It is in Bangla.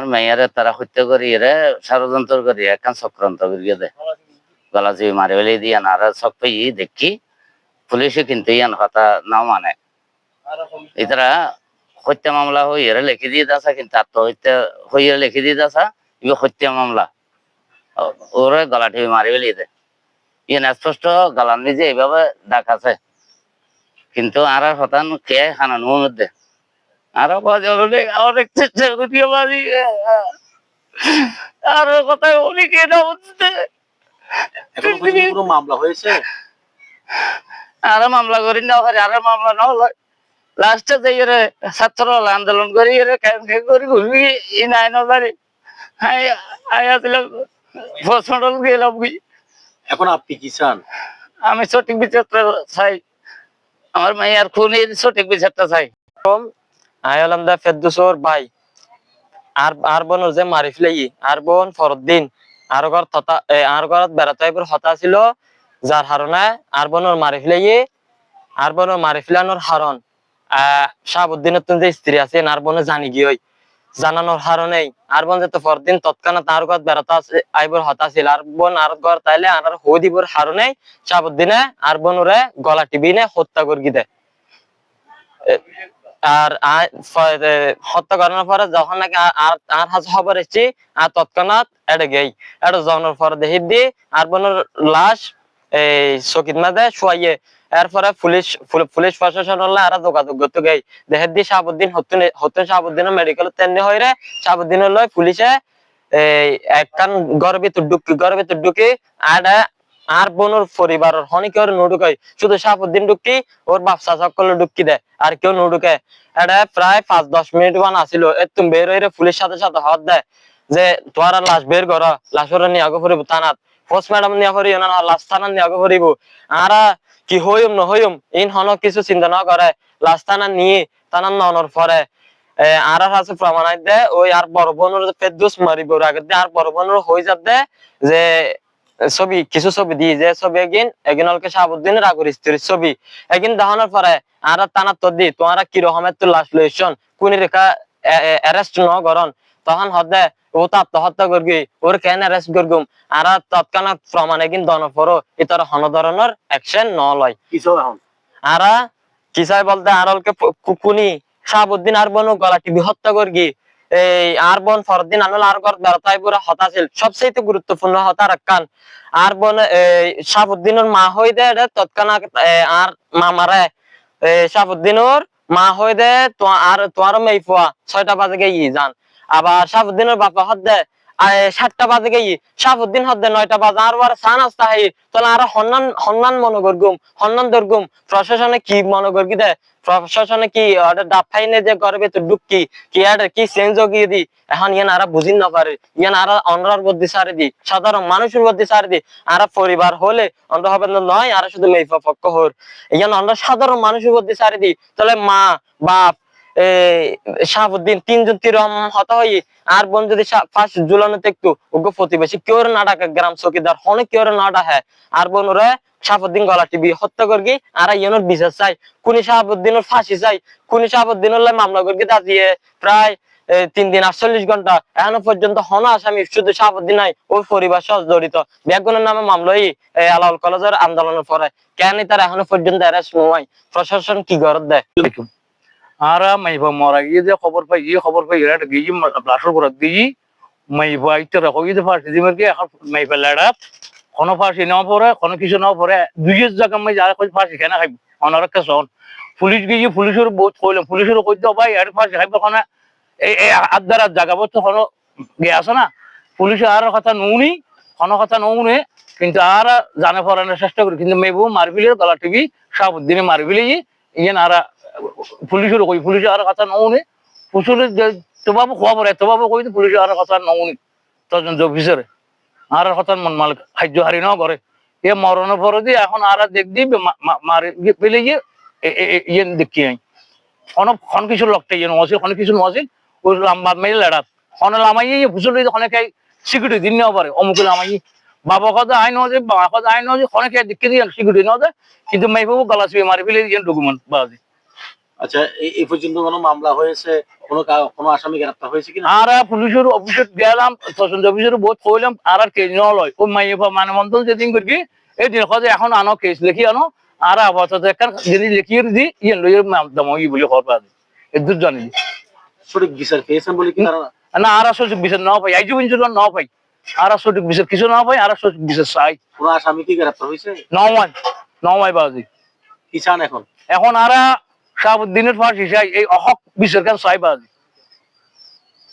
আমার মেয়েরে তারা হত্যা করি এরে ষড়যন্ত্র করি একখান চক্রান্ত করিয়ে দেয় গলা মারি ফেলে দিয়ে আর সব পাই দেখি পুলিশে কিন্তু ইয়ান কথা নাও মানে। এটারা হত্যা মামলা হই এরা লিখে দিয়ে দাসা কিন্তু আত্মহত্যা হইয়া লিখে দিয়ে দাসা, ইবে হত্যা মামলা। ওরে গলা টিপি মারি ফেলে দেয় ইয়ান স্পষ্ট গলা নিজে এইভাবে ডাকাছে কিন্তু আর হতান কে হানান মধ্যে আরও অনেক অনেক চেষ্টা আর কথায় অনেক এটা হচ্ছে এখনও মামলা হয়েছে? আর মামলা করি না হয় আর মামলা না লাস্টে রে ছাত্র আন্দোলন করি ঘুরবি ই নাই না আয়া গেলাম কি? এখন আপনি কি চান? আমি সঠিক বিচারটা চাই। আমার মাইয়ার খুনের সঠিক বিচারটা চাই। আই হলাম দা ভাই। আর আর যে মারি ফেলাই আর বোন ফরদ্দিন আর ঘর এ, আর ঘরত বেড়াতে এবার হতা ছিল যার হারণে আর বোনের মারি ফেলাই আর মারি ফেলানোর হারণ। শাহাবুদ্দিনের তুমি যে স্ত্রী আছে আর জানি গিয়ে জানানোর হারণেই আর বোন যেতে পরদিন তৎক্ষণাৎ আর ঘর বেড়াতে আইবর হতা ছিল আর বোন আর ঘর তাইলে আর হই হারণেই শাহাবুদ্দিনে আর বোনরে গলা টিভি নে হত্যা করি দেয় আর হত্যা করানোর পরে যখন নাকি আর হাজ খবর এসছি, আর তৎক্ষণাৎ এটা গেই। এটা জনের পরে দেখি দি আর বোনের লাশ এই চকিত মাঝে শুয়াইয়ে, এরপরে পুলিশ পুলিশ প্রশাসন হলে আর যোগাযোগ করতে গেই। দেখে দি শাহাবুদ্দিন হতুন হতুন শাহাবুদ্দিন মেডিকেল তেমনি হয়ে রে শাহাবুদ্দিন লয় পুলিশে এই একখান ঢুকি, ঘরের ভিতর ঢুকি আর আর বোনের পরিবারের হনিকে নুডুকাই শুধু শাহাবুদ্দিন ঢুকি ওর বাপসা সকলে ঢুকি দেয়, আর কেউ নুডুকে এটা প্রায় পাঁচ দশ মিনিট মান আসিল, এ তুমি বের হইরে পুলিশ সাথে সাথে হাত দেয় যে তোমার লাশ বের কর লাশ ওরা নিয়ে আগে ফুরিব ম্যাডাম নিয়ে ফুরিব না লাশ নিয়ে আগে ফুরিব। আর কি হইম ন হইম ইন হন কিছু চিন্তা না করে। লাশ থানা নিয়ে থানার ননর পরে। আর আছে প্রমাণ দে ওই আর বড় বোনের ফেদুস মারিব আগে আর বড় বোনের হয়ে যাবে যে ছবি কিছু ছবি দিয়ে যে ছবি এগিন এগিন অলকে শাহাবুদ্দিনের আগর স্ত্রীর ছবি। এগিন দাহনের পরে আর তানা তো দি তোমারা কি রকমের তো লাশ লইছন কোন রেখা অ্যারেস্ট ন করন তখন হদে ও তো আত্মহত্যা করবি ওর কেন অ্যারেস্ট করগুম আর তৎক্ষণাৎ প্রমাণ এগিন দন পরো এটার হন ধরনের অ্যাকশন ন লয় কিছু এখন। আর কি চাই বলতে আর অলকে কুকুনি শাহাবুদ্দিন আর বনু গলা টিভি হত্যা করগি এই আর বোন ফরদিন আনুল আর ঘর বেড়াতাই হতা হতাশিল। সবচেয়ে গুরুত্বপূর্ণ হতা রাখান আর বোন এই শাহাবুদ্দিনের মা হই দে এটা তৎক্ষণাৎ মা আর মামারে শাহাবুদ্দিনের মা হই দে তো আর তোমার মেয়ে ফুয়া, ছয়টা বাজে গিয়ে যান। আবার শাহাবুদ্দিনের বাপা হদ্দে সাতটা বাজে গিয়ে শাহাবুদ্দিন হদ দে নয়টা বাজে, আর বার সান আসতে হাই তাহলে আর হন্নান হন্নান মনে করগুম হন্নান দরগুম প্রশাসনে কি মনে করগি দে প্রশাসনে কি ডাব ফাইনে যে ঘরের ভেতর ঢুকি কি এটা কি চেঞ্জ গিয়ে দি? এখন ইয়ান আরা বুঝিন না পারে, ইয়ান আরা অন্যর বুদ্ধি সারি দি, সাধারণ মানুষের বুদ্ধি সারি দি, আরা পরিবার হলে অন্য হবে না নয়, আর শুধু মেয়ে পক্ষ হর। ইয়ান অন্য সাধারণ মানুষের বুদ্ধি সারি দি তাহলে মা, বাপ শাহাবুদ্দিন তিনজন তিরম হত হই, আর বোন যদি ফার্স্ট ঝুলানো দেখতো ওকে প্রতিবেশী কেউ না ডাকে গ্রাম চৌকিদার অনেক কেউ না ডাকে আর বোন ওরা শাহাবুদ্দিন গলা টিভি হত্যা করগি, আর ইয়ানোর বিচার চাই। কুনি শাহাবুদ্দিনের ফাঁসি চাই। কুনি শাহাবুদ্দিনের মামলা করগি দাঁড়িয়ে প্রায় তিন দিন আটচল্লিশ ঘণ্টা। এখনও পর্যন্ত হন আসামি শুধু শাহাবুদ্দিন নাই ওই পরিবার সহ জড়িত। ব্যাগুনের নামে মামলাই আলাউল কলেজের আন্দোলনের পরে। কেন তার এখনও পর্যন্ত অ্যারেস্ট নয়? প্রশাসন কি গরত দেয়? আর মাইবা মরা গিয়ে যে খবর পাই গিয়ে খবর পাই, এরা গিয়ে লাশর করে দিয়ে মাইবা ইতে রাখো। গিয়ে ফাঁসি দিবে কি এখন মাইবা পরে কিছু না পরে দুইয়ের জায়গা মাই যারা কই ফাঁসি কেনা খাইব অনারক কেসন পুলিশ গিয়ে পুলিশের বহুত কইলাম, পুলিশের কইতে ভাই আর ফাঁসি খাইব কোনো এই আদার জায়গা বলতে কোনো গে আছে না? পুলিশে আর কথা নুনি, কোনো কথা নুনে, কিন্তু আর জানে পড়ানোর চেষ্টা করি। কিন্তু মেবু মারবিলের গলা টিভি সাবুদ্দিনে মারবিলে ইয়ে আর পুলিশের কই কথা নউনি পুলিশের যে তোবাবু খোয়া পড়ে তোবাবু কই পুলিশে আর কথা নউনি তদন্ত অফিসারে আর কথা মন মাল খাদ্য হারি ন করে। এ মরণের পরে দিয়ে এখন আর দেখ মারি পেলে গিয়ে ইয়ে দেখি আই অন খন কিছু লগতে ইয়ে নছিল খন কিছু নছিল ওই লাম্বা মেয়ে লেড়াত। খন লামাই ইয়ে ফুসুলি অনেকে সিকিউরিটি দিন নেওয়া পারে, অমুক লামাই বাবা কথা আই নজে বাবা কথা আই নজে অনেকে দেখে দিয়ে সিকিউরিটি নজে কিন্তু মাইবাবু গলা ছবি মারি ফেলে দিয়ে ডকুমেন্ট বাজে। আচ্ছা এই পর্যন্ত কোনো মামলা হয়েছে? কোনো কোনো আসামি গ্রেপ্তার হয়েছে কিনা? আর পুলিশের অফিসে গেলাম তদন্ত অফিসের বহুত কইলাম আর আর কেস নলয় ও মাইয়ে মানে মন্তন যেদিন করি এই দিন কথা এখন আনো কেস লিখি আনো আর আপাতত একটা জিনিস লিখিয়ে দি ইয়ে দমই বলে এদুর জানি সঠিক বিচার পেয়েছেন বলে কি না আর সঠিক বিচার না পাই। আইজু বিঞ্জুর না পাই। আর সঠিক বিচার কিছু না পাই আর সঠিক বিচার চাই। কোনো আসামি কি গ্রেপ্তার হয়েছে নয় নয় বাজি। কি চান এখন? এখন আর শাহাবুদ্দিনের ফাঁসি এই অহক বিশ্বের কেন চাই বাজি